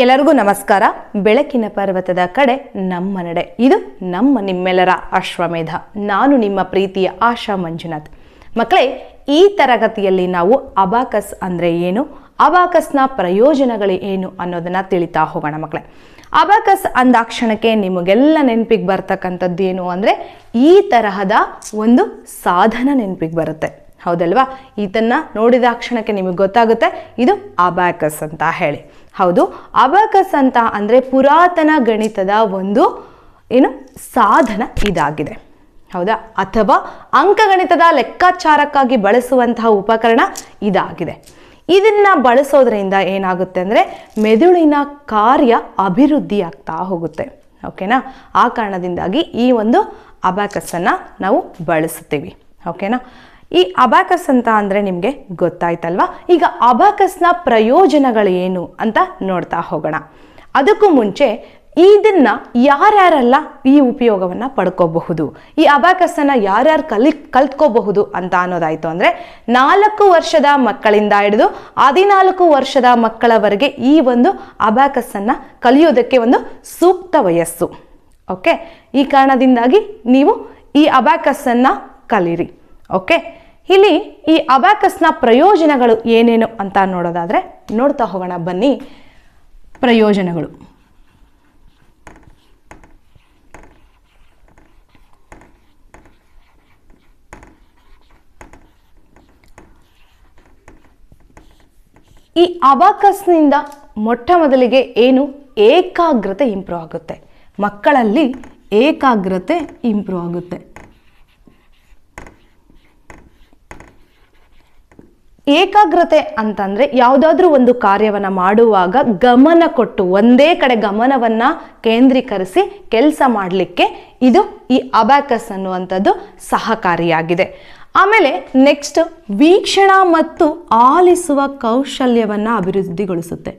ಎಲ್ಲರಿಗೂ ನಮಸ್ಕಾರ. ಬೆಳಕಿನ ಪರ್ವತದ ಕಡೆ ನಮ್ಮ ನಡೆ. ಇದು ನಮ್ಮ ನಿಮ್ಮೆಲ್ಲರ ಅಶ್ವಮೇಧ. ನಾನು ನಿಮ್ಮ ಪ್ರೀತಿಯ ಆಶಾ ಮಂಜುನಾಥ್. ಮಕ್ಕಳೇ, ಈ ತರಗತಿಯಲ್ಲಿ ನಾವು ಅಬಾಕಸ್ ಅಂದರೆ ಏನು? ಅಬಾಕಸ್ನ ಪ್ರಯೋಜನಗಳು ಏನು ಅನ್ನೋದನ್ನ ತಿಳಿತಾ ಹೋಗೋಣ ಮಕ್ಕಳೇ. ಅಬಾಕಸ್ ಅಂದಾಕ್ಷಣಕ್ಕೆ ನಿಮಗೆಲ್ಲ ನೆನಪಿಗೆ ಬರ್ತಕ್ಕಂಥದ್ದು ಏನು ಅಂದರೆ, ಈ ತರಹದ ಒಂದು ಸಾಧನ ನೆನಪಿಗೆ ಬರುತ್ತೆ. ಹೌದಲ್ವಾ? ಈತನ್ನ ನೋಡಿದ ಕ್ಷಣಕ್ಕೆ ನಿಮಗೆ ಗೊತ್ತಾಗುತ್ತೆ, ಇದು ಅಬಾಕಸ್ ಅಂತ ಹೇಳಿ. ಹೌದು, ಅಬಕಸ್ ಅಂತ ಅಂದರೆ ಪುರಾತನ ಗಣಿತದ ಒಂದು, ಏನು, ಸಾಧನ ಇದಾಗಿದೆ. ಹೌದಾ? ಅಥವಾ ಅಂಕಗಣಿತದ ಲೆಕ್ಕಾಚಾರಕ್ಕಾಗಿ ಬಳಸುವಂತಹ ಉಪಕರಣ ಇದಾಗಿದೆ. ಇದನ್ನ ಬಳಸೋದ್ರಿಂದ ಏನಾಗುತ್ತೆ ಅಂದರೆ ಮೆದುಳಿನ ಕಾರ್ಯ ಅಭಿವೃದ್ಧಿ ಆಗ್ತಾ ಹೋಗುತ್ತೆ. ಓಕೆನಾ? ಆ ಕಾರಣದಿಂದಾಗಿ ಈ ಒಂದು ಅಬ್ಯಾಕಸನ್ನು ನಾವು ಬಳಸುತ್ತೀವಿ. ಓಕೆನಾ? ಈ ಅಬಾಕಸ್ ಅಂತ ಅಂದರೆ ನಿಮಗೆ ಗೊತ್ತಾಯ್ತಲ್ವಾ? ಈಗ ಅಬಾಕಸ್ನ ಪ್ರಯೋಜನಗಳು ಏನು ಅಂತ ನೋಡ್ತಾ ಹೋಗೋಣ. ಅದಕ್ಕೂ ಮುಂಚೆ ಇದನ್ನ ಯಾರ್ಯಾರೆಲ್ಲ ಈ ಉಪಯೋಗವನ್ನು ಪಡ್ಕೋಬಹುದು? ಈ ಅಬ್ಯಾಕಸ್ಸನ್ನು ಯಾರ್ಯಾರು ಕಲಿ, ಕಲ್ತ್ಕೋಬಹುದು ಅಂತ ಅನ್ನೋದಾಯ್ತು ಅಂದರೆ ನಾಲ್ಕು ವರ್ಷದ ಮಕ್ಕಳಿಂದ ಹಿಡಿದು ಹದಿನಾಲ್ಕು ವರ್ಷದ ಮಕ್ಕಳವರೆಗೆ ಈ ಒಂದು ಅಬ್ಯಾಕಸ್ಸನ್ನು ಕಲಿಯೋದಕ್ಕೆ ಒಂದು ಸೂಕ್ತ ವಯಸ್ಸು. ಓಕೆ? ಈ ಕಾರಣದಿಂದಾಗಿ ನೀವು ಈ ಅಬ್ಯಾಕಸ್ಸನ್ನು ಕಲೀರಿ. ಓಕೆ? ಇಲ್ಲಿ ಈ ಅಬ್ಯಾಕಸ್ನ ಪ್ರಯೋಜನಗಳು ಏನೇನು ಅಂತ ನೋಡೋದಾದರೆ ನೋಡ್ತಾ ಹೋಗೋಣ, ಬನ್ನಿ. ಪ್ರಯೋಜನಗಳು. ಈ ಅಬಾಕಸ್ನಿಂದ ಮೊಟ್ಟ ಮೊದಲಿಗೆ ಏನು? ಏಕಾಗ್ರತೆ ಇಂಪ್ರೂವ್ ಆಗುತ್ತೆ. ಮಕ್ಕಳಲ್ಲಿ ಏಕಾಗ್ರತೆ ಇಂಪ್ರೂವ್ ಆಗುತ್ತೆ. ಏಕಾಗ್ರತೆ ಅಂತಂದರೆ ಯಾವುದಾದ್ರೂ ಒಂದು ಕಾರ್ಯವನ್ನು ಮಾಡುವಾಗ ಗಮನ ಕೊಟ್ಟು ಒಂದೇ ಕಡೆ ಗಮನವನ್ನು ಕೇಂದ್ರೀಕರಿಸಿ ಕೆಲಸ ಮಾಡಲಿಕ್ಕೆ ಇದು ಈ ಅಬ್ಯಾಕಸ್ ಅನ್ನುವಂಥದ್ದು ಸಹಕಾರಿಯಾಗಿದೆ. ಆಮೇಲೆ ನೆಕ್ಸ್ಟ್ ವೀಕ್ಷಣ ಮತ್ತು ಆಲಿಸುವ ಕೌಶಲ್ಯವನ್ನು ಅಭಿವೃದ್ಧಿಗೊಳಿಸುತ್ತೆ.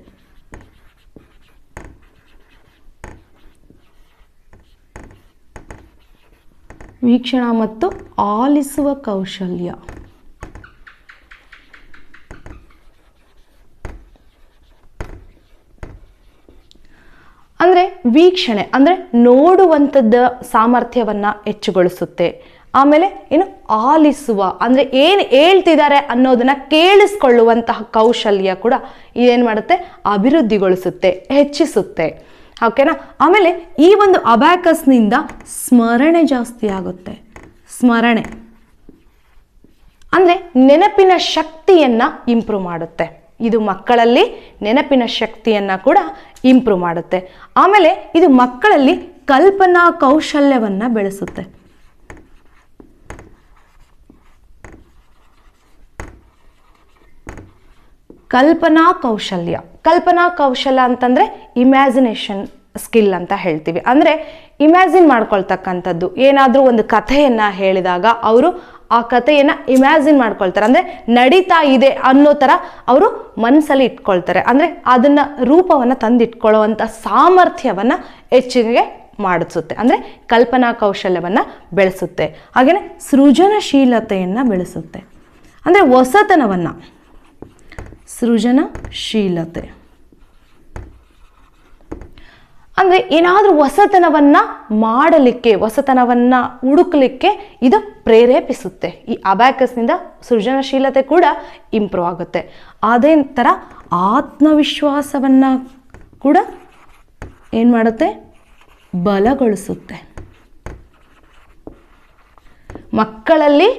ವೀಕ್ಷಣ ಮತ್ತು ಆಲಿಸುವ ಕೌಶಲ್ಯ ಅಂದರೆ ವೀಕ್ಷಣೆ, ಅಂದರೆ ನೋಡುವಂಥದ್ದು ಸಾಮರ್ಥ್ಯವನ್ನು ಹೆಚ್ಚುಗೊಳಿಸುತ್ತೆ. ಆಮೇಲೆ ಏನು ಆಲಿಸುವ, ಅಂದರೆ ಏನು ಹೇಳ್ತಿದ್ದಾರೆ ಅನ್ನೋದನ್ನು ಕೇಳಿಸ್ಕೊಳ್ಳುವಂತಹ ಕೌಶಲ್ಯ ಕೂಡ ಏನು ಮಾಡುತ್ತೆ? ಅಭಿವೃದ್ಧಿಗೊಳಿಸುತ್ತೆ, ಹೆಚ್ಚಿಸುತ್ತೆ. ಓಕೆನಾ ಆಮೇಲೆ ಈ ಒಂದು ಅಬ್ಯಾಕಸ್ನಿಂದ ಸ್ಮರಣೆ ಜಾಸ್ತಿ ಆಗುತ್ತೆ. ಸ್ಮರಣೆ. ಅಂದರೆ ನೆನಪಿನ ಶಕ್ತಿಯನ್ನು ಇಂಪ್ರೂವ್ ಮಾಡುತ್ತೆ. ಇದು ಮಕ್ಕಳಲ್ಲಿ ನೆನಪಿನ ಶಕ್ತಿಯನ್ನು ಕೂಡ ಇಂಪ್ರೂವ್ ಮಾಡುತ್ತೆ. ಆಮೇಲೆ ಇದು ಮಕ್ಕಳಲ್ಲಿ ಕಲ್ಪನಾ ಕೌಶಲ್ಯವನ್ನು ಬೆಳೆಸುತ್ತೆ. ಕಲ್ಪನಾ ಕೌಶಲ್ಯ. ಕಲ್ಪನಾ ಕೌಶಲ್ಯ ಅಂತಂದರೆ ಇಮ್ಯಾಜಿನೇಷನ್ ಸ್ಕಿಲ್ ಅಂತ ಹೇಳ್ತೀವಿ. ಅಂದರೆ ಇಮ್ಯಾಜಿನ್ ಮಾಡ್ಕೊಳ್ತಕ್ಕಂಥದ್ದು. ಏನಾದರೂ ಒಂದು ಕಥೆಯನ್ನು ಹೇಳಿದಾಗ ಅವರು ಆ ಕಥೆಯನ್ನು ಇಮ್ಯಾಜಿನ್ ಮಾಡ್ಕೊಳ್ತಾರೆ. ಅಂದರೆ ನಡೀತಾ ಇದೆ ಅನ್ನೋ ಥರ ಅವರು ಮನಸ್ಸಲ್ಲಿ ಇಟ್ಕೊಳ್ತಾರೆ. ಅಂದರೆ ಅದನ್ನು ರೂಪವನ್ನು ತಂದಿಟ್ಕೊಳ್ಳುವಂಥ ಸಾಮರ್ಥ್ಯವನ್ನು ಹೆಚ್ಚಿಗೆ ಮಾಡಿಸುತ್ತೆ. ಅಂದರೆ ಕಲ್ಪನಾ ಕೌಶಲ್ಯವನ್ನು ಬೆಳೆಸುತ್ತೆ. ಹಾಗೆಯೇ ಸೃಜನಶೀಲತೆಯನ್ನು ಬೆಳೆಸುತ್ತೆ. ಅಂದರೆ ಹೊಸತನವನ್ನು. ಸೃಜನಶೀಲತೆ. ಅಂದರೆ ಏನಾದರೂ ಹೊಸತನವನ್ನು ಮಾಡಲಿಕ್ಕೆ, ಹೊಸತನವನ್ನು ಹುಡುಕಲಿಕ್ಕೆ ಇದು ಪ್ರೇರೇಪಿಸುತ್ತೆ. ಈ ಅಬ್ಯಾಕಸ್ನಿಂದ ಸೃಜನಶೀಲತೆ ಕೂಡ ಇಂಪ್ರೂವ್ ಆಗುತ್ತೆ. ಅದೇ ಥರ ಆತ್ಮವಿಶ್ವಾಸವನ್ನು ಕೂಡ ಏನು ಮಾಡುತ್ತೆ? ಬಲಗೊಳಿಸುತ್ತೆ. ಮಕ್ಕಳಲ್ಲಿ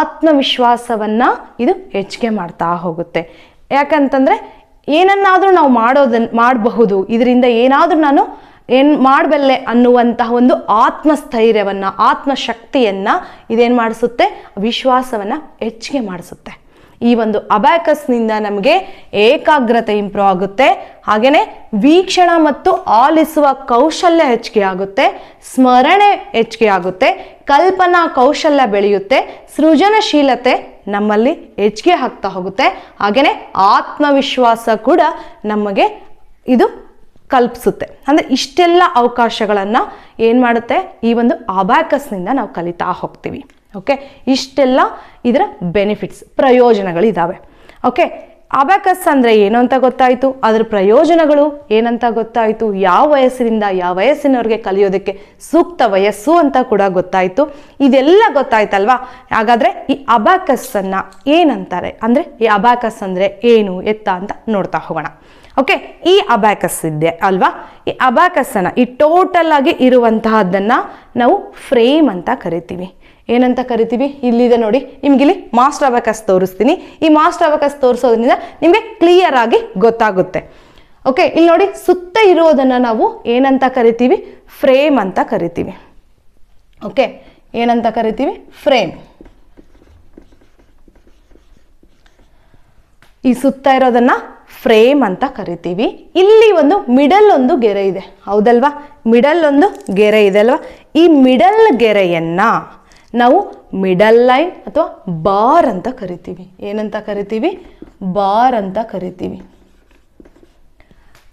ಆತ್ಮವಿಶ್ವಾಸವನ್ನು ಇದು ಹೆಚ್ಚಿಗೆ ಮಾಡ್ತಾ ಹೋಗುತ್ತೆ. ಯಾಕಂತಂದರೆ ಏನನ್ನಾದರೂ ನಾವು ಮಾಡೋದನ್ನು ಮಾಡಬಹುದು. ಇದರಿಂದ ಏನಾದರೂ ನಾನು ಏನು ಮಾಡಬಲ್ಲೆ ಅನ್ನುವಂತಹ ಒಂದು ಆತ್ಮಸ್ಥೈರ್ಯವನ್ನು, ಆತ್ಮಶಕ್ತಿಯನ್ನು ಇದೇನು ಮಾಡಿಸುತ್ತೆ? ವಿಶ್ವಾಸವನ್ನು ಹೆಚ್ಚಿಗೆ ಮಾಡಿಸುತ್ತೆ. ಈ ಒಂದು ಅಬ್ಯಾಕಸ್ನಿಂದ ನಮಗೆ ಏಕಾಗ್ರತೆ ಇಂಪ್ರೂವ್ ಆಗುತ್ತೆ. ಹಾಗೆಯೇ ವೀಕ್ಷಣ ಮತ್ತು ಆಲಿಸುವ ಕೌಶಲ್ಯ ಹೆಚ್ಚಿಗೆ ಆಗುತ್ತೆ. ಸ್ಮರಣೆ ಹೆಚ್ಚಿಗೆ ಆಗುತ್ತೆ. ಕಲ್ಪನಾ ಕೌಶಲ್ಯ ಬೆಳೆಯುತ್ತೆ. ಸೃಜನಶೀಲತೆ ನಮ್ಮಲ್ಲಿ ಹೆಚ್ಚಿಗೆ ಆಗ್ತಾ ಹೋಗುತ್ತೆ. ಹಾಗೆಯೇ ಆತ್ಮವಿಶ್ವಾಸ ಕೂಡ ನಮಗೆ ಇದು ಕಲ್ಪಿಸುತ್ತೆ. ಅಂದರೆ ಇಷ್ಟೆಲ್ಲ ಅವಕಾಶಗಳನ್ನು ಏನು ಮಾಡುತ್ತೆ? ಈ ಒಂದು ಅಬ್ಯಾಕಸ್ನಿಂದ ನಾವು ಕಲಿತಾ ಹೋಗ್ತೀವಿ. ಓಕೆ ಇಷ್ಟೆಲ್ಲ ಇದರ ಬೆನಿಫಿಟ್ಸ್ ಪ್ರಯೋಜನಗಳಿದ್ದಾವೆ ಓಕೆ ಅಬ್ಯಾಕಸ್ ಅಂದರೆ ಏನು ಅಂತ ಗೊತ್ತಾಯಿತು? ಅದರ ಪ್ರಯೋಜನಗಳು ಏನಂತ ಗೊತ್ತಾಯಿತು? ಯಾವ ವಯಸ್ಸಿನಿಂದ ಯಾವ ವಯಸ್ಸಿನವ್ರಿಗೆ ಕಲಿಯೋದಕ್ಕೆ ಸೂಕ್ತ ವಯಸ್ಸು ಅಂತ ಕೂಡ ಗೊತ್ತಾಯಿತು. ಇದೆಲ್ಲ ಗೊತ್ತಾಯ್ತಲ್ವಾ? ಹಾಗಾದರೆ ಈ ಅಬ್ಯಾಕಸ್ಸನ್ನು ಏನಂತಾರೆ? ಅಂದರೆ ಈ ಅಬಾಕಸ್ ಅಂದರೆ ಏನು? ಎತ್ತ ಅಂತ ನೋಡ್ತಾ ಹೋಗೋಣ. ಓಕೆ ಈ ಅಬಾಕಸ್ ಇದೆ ಅಲ್ವಾ? ಈ ಅಬ್ಯಾಕಸ್ಸನ್ನು ಈ ಟೋಟಲ್ ಆಗಿ ಇರುವಂತಹದ್ದನ್ನು ನಾವು ಫ್ರೇಮ್ ಅಂತ ಕರಿತೀವಿ. ಏನಂತ ಕರಿತೀವಿ? ಇಲ್ಲಿದೆ ನೋಡಿ. ನಿಮ್ಗೆ ಇಲ್ಲಿ ಮಾಸ್ಟರ್ ಅಬಕಸ್ ತೋರಿಸ್ತೀನಿ. ಈ ಮಾಸ್ಟರ್ ಅಬಕಸ್ ತೋರಿಸೋದ್ರಿಂದ ನಿಮಗೆ ಕ್ಲಿಯರ್ ಆಗಿ ಗೊತ್ತಾಗುತ್ತೆ. ಓಕೆ ಇಲ್ಲಿ ನೋಡಿ, ಸುತ್ತ ಇರೋದನ್ನು ನಾವು ಏನಂತ ಕರಿತೀವಿ? ಫ್ರೇಮ್ ಅಂತ ಕರಿತೀವಿ. ಓಕೆ ಏನಂತ ಕರಿತೀವಿ? ಫ್ರೇಮ್ ಈ ಸುತ್ತ ಇರೋದನ್ನ ಫ್ರೇಮ್ ಅಂತ ಕರಿತೀವಿ. ಇಲ್ಲಿ ಒಂದು ಮಿಡಲ್ ಒಂದು ಗೆರೆ ಇದೆ. ಹೌದಲ್ವಾ? ಮಿಡಲ್ ಒಂದು ಗೆರೆ ಇದೆ ಅಲ್ವಾ? ಈ ಮಿಡಲ್ ಗೆರೆಯನ್ನ ನಾವು ಮಿಡಲ್ ಲೈನ್ ಅಥವಾ ಬಾರ್ ಅಂತ ಕರಿತೀವಿ. ಏನಂತ ಕರಿತೀವಿ? ಬಾರ್ ಅಂತ ಕರಿತೀವಿ.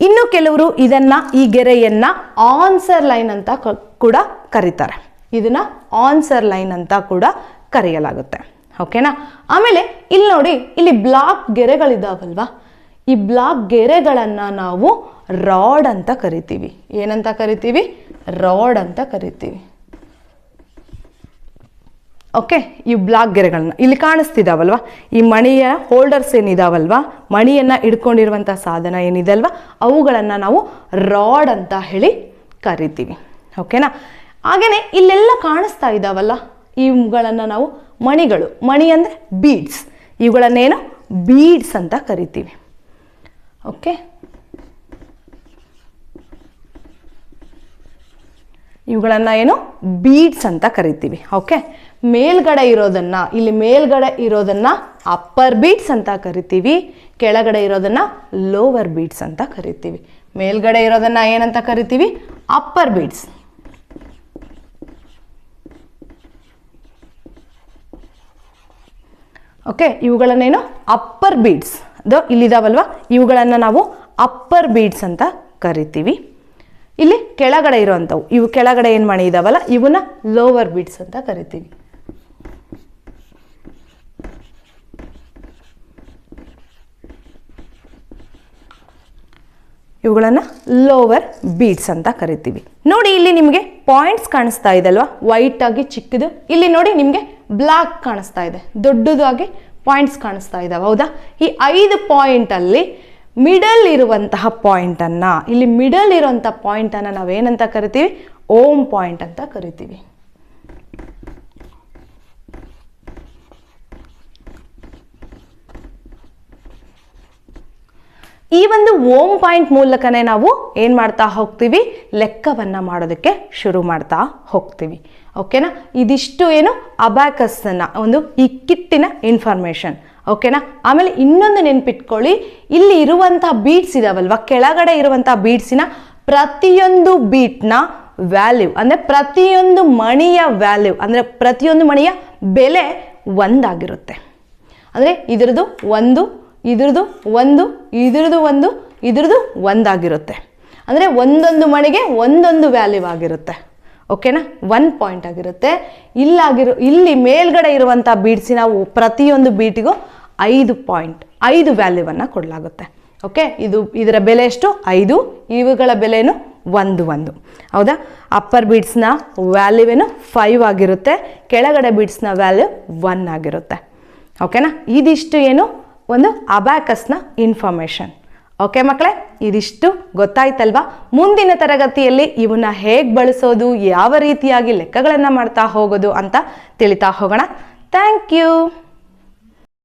ಇನ್ನು ಕೆಲವರು ಇದನ್ನ ಈ ಗೆರೆಯನ್ನ ಆನ್ಸರ್ ಲೈನ್ ಅಂತ ಕೂಡ ಕರೀತಾರೆ. ಇದನ್ನ ಆನ್ಸರ್ ಲೈನ್ ಅಂತ ಕೂಡ ಕರೆಯಲಾಗುತ್ತೆ. ಓಕೆನಾ ಆಮೇಲೆ ಇಲ್ಲಿ ನೋಡಿ, ಇಲ್ಲಿ ಬ್ಲಾಕ್ ಗೆರೆಗಳಿದಾವಲ್ವಾ? ಈ ಬ್ಲಾಕ್ ಗೆರೆಗಳನ್ನು ನಾವು ರಾಡ್ ಅಂತ ಕರಿತೀವಿ. ಏನಂತ ಕರಿತೀವಿ? ರಾಡ್ ಅಂತ ಕರಿತೀವಿ. ಓಕೆ ಈ ಬ್ಲಾಕ್ ಗೆರೆಗಳನ್ನ ಇಲ್ಲಿ ಕಾಣಿಸ್ತಿದಾವಲ್ವಾ? ಈ ಮಣಿಯ ಹೋಲ್ಡರ್ಸ್ ಏನಿದಾವಲ್ವಾ? ಮಣಿಯನ್ನು ಇಟ್ಕೊಂಡಿರುವಂಥ ಸಾಧನ ಏನಿದೆ ಅಲ್ವಾ ಅವುಗಳನ್ನು ನಾವು ರಾಡ್ ಅಂತ ಹೇಳಿ ಕರಿತೀವಿ. ಓಕೆನಾ ಹಾಗೆಯೇ ಇಲ್ಲೆಲ್ಲ ಕಾಣಿಸ್ತಾ ಇದ್ದಾವಲ್ಲ ಇವುಗಳನ್ನು ನಾವು ಮಣಿಗಳು, ಮಣಿ ಅಂದರೆ ಬೀಡ್ಸ್ ಇವುಗಳನ್ನೇನು? ಬೀಡ್ಸ್ ಅಂತ ಕರಿತೀವಿ. ಓಕೆ ಇವುಗಳನ್ನು ಏನು? ಬೀಡ್ಸ್ ಅಂತ ಕರಿತೀವಿ. ಓಕೆ ಮೇಲ್ಗಡೆ ಇರೋದನ್ನ, ಇಲ್ಲಿ ಮೇಲ್ಗಡೆ ಇರೋದನ್ನ ಅಪ್ಪರ್ ಬೀಟ್ಸ್ ಅಂತ ಕರಿತೀವಿ. ಕೆಳಗಡೆ ಇರೋದನ್ನ ಲೋವರ್ ಬೀಟ್ಸ್ ಅಂತ ಕರಿತೀವಿ. ಮೇಲ್ಗಡೆ ಇರೋದನ್ನ ಏನಂತ ಕರಿತೀವಿ? ಅಪ್ಪರ್ ಬೀಡ್ಸ್ ಓಕೆ ಇವುಗಳನ್ನೇನು? ಅಪ್ಪರ್ ಬೀಡ್ಸ್ ಅದು ಇಲ್ಲಿದಾವಲ್ವಾ? ಇವುಗಳನ್ನು ನಾವು ಅಪ್ಪರ್ ಬೀಡ್ಸ್ ಅಂತ ಕರಿತೀವಿ. ಇಲ್ಲಿ ಕೆಳಗಡೆ ಇರುವಂಥವು. ಇವು ಕೆಳಗಡೆ ಏನು ಮಾಡಿದಾವಲ್ಲ? ಇವನ್ನ ಲೋವರ್ ಬೀಡ್ಸ್ ಅಂತ ಕರಿತೀವಿ. ಇವುಗಳನ್ನು ಲೋವರ್ ಬೀಡ್ಸ್ ಅಂತ ಕರಿತೀವಿ. ನೋಡಿ, ಇಲ್ಲಿ ನಿಮಗೆ ಪಾಯಿಂಟ್ಸ್ ಕಾಣಿಸ್ತಾ ಇದೆ ಅಲ್ವಾ? ವೈಟ್ ಆಗಿ ಚಿಕ್ಕದು. ಇಲ್ಲಿ ನೋಡಿ, ನಿಮಗೆ ಬ್ಲಾಕ್ ಕಾಣಿಸ್ತಾ ಇದೆ. ದೊಡ್ಡದಾಗಿ ಪಾಯಿಂಟ್ಸ್ ಕಾಣಿಸ್ತಾ ಇದ್ದಾವೆ ಹೌದಾ? ಈ ಐದು ಪಾಯಿಂಟಲ್ಲಿ ಮಿಡಲ್ ಇರುವಂತಹ ಪಾಯಿಂಟನ್ನು ಇಲ್ಲಿ ಮಿಡಲ್ ಇರುವಂಥ ಪಾಯಿಂಟನ್ನು ನಾವೇನಂತ ಕರಿತೀವಿ? ಓಮ್ ಪಾಯಿಂಟ್ ಅಂತ ಕರಿತೀವಿ. ಈ ಒಂದು ಓಮ್ ಪಾಯಿಂಟ್ ಮೂಲಕನೇ ನಾವು ಏನು ಮಾಡ್ತಾ ಹೋಗ್ತೀವಿ? ಲೆಕ್ಕವನ್ನು ಮಾಡೋದಕ್ಕೆ ಶುರು ಮಾಡ್ತಾ ಹೋಗ್ತೀವಿ. ಓಕೆನಾ ಇದಿಷ್ಟು ಏನು? ಅಬ್ಯಾಕಸ್ಸನ್ನು ಒಂದು ಈ ಕಿಟ್ಟಿನ ಇನ್ಫಾರ್ಮೇಷನ್ ಓಕೆನಾ? ಆಮೇಲೆ ಇನ್ನೊಂದು ನೆನ್ಪಿಟ್ಕೊಳ್ಳಿ, ಇಲ್ಲಿ ಇರುವಂಥ ಬೀಟ್ಸ್ ಇದಾವಲ್ವ? ಕೆಳಗಡೆ ಇರುವಂಥ ಬೀಟ್ಸಿನ ಪ್ರತಿಯೊಂದು ಬೀಟ್ನ ವ್ಯಾಲ್ಯೂ ಅಂದರೆ ಪ್ರತಿಯೊಂದು ಮಣಿಯ ವ್ಯಾಲ್ಯೂ ಅಂದರೆ ಪ್ರತಿಯೊಂದು ಮಣಿಯ ಬೆಲೆ ಒಂದಾಗಿರುತ್ತೆ. ಅಂದರೆ ಇದ್ರದ್ದು ಒಂದು ಇದ್ರದ್ದು ಒಂದು ಇದ್ರದ್ದು ಒಂದು, ಇದ್ರದ್ದು ಒಂದಾಗಿರುತ್ತೆ. ಅಂದರೆ ಒಂದೊಂದು ಮಣಿಗೆ ಒಂದೊಂದು ವ್ಯಾಲ್ಯೂ ಆಗಿರುತ್ತೆ. ಓಕೆನಾ? ಒನ್ ಪಾಯಿಂಟ್ ಆಗಿರುತ್ತೆ. ಇಲ್ಲಾಗಿರೋ, ಇಲ್ಲಿ ಮೇಲ್ಗಡೆ ಇರುವಂಥ ಬೀಟ್ಸಿನ ಪ್ರತಿಯೊಂದು ಬೀಟಿಗೂ ಐದು ಪಾಯಿಂಟ್ ಐದು ವ್ಯಾಲ್ಯೂವನ್ನು ಕೊಡಲಾಗುತ್ತೆ. ಓಕೆ ಇದು ಇದರ ಬೆಲೆ ಎಷ್ಟು? ಐದು. ಇವುಗಳ ಬೆಲೆಯೂ ಒಂದು ಒಂದು. ಹೌದಾ? ಅಪ್ಪರ್ ಬೀಡ್ಸ್ನ ವ್ಯಾಲ್ಯೂವೇನು ಫೈವ್ ಆಗಿರುತ್ತೆ. ಕೆಳಗಡೆ ಬೀಡ್ಸ್ನ ವ್ಯಾಲ್ಯೂ ಒನ್ ಆಗಿರುತ್ತೆ. ಓಕೆನಾ ಇದಿಷ್ಟು ಏನು? ಒಂದು ಅಬ್ಯಾಕಸ್ನ ಇನ್ಫಾರ್ಮೇಷನ್ ಓಕೆ ಮಕ್ಕಳೇ? ಇದಿಷ್ಟು ಗೊತ್ತಾಯ್ತಲ್ವಾ? ಮುಂದಿನ ತರಗತಿಯಲ್ಲಿ ಇವನ್ನ ಹೇಗೆ ಬಳಸೋದು? ಯಾವ ರೀತಿಯಾಗಿ ಲೆಕ್ಕಗಳನ್ನು ಮಾಡ್ತಾ ಹೋಗೋದು ಅಂತ ತಿಳಿತಾ ಹೋಗೋಣ. Thank you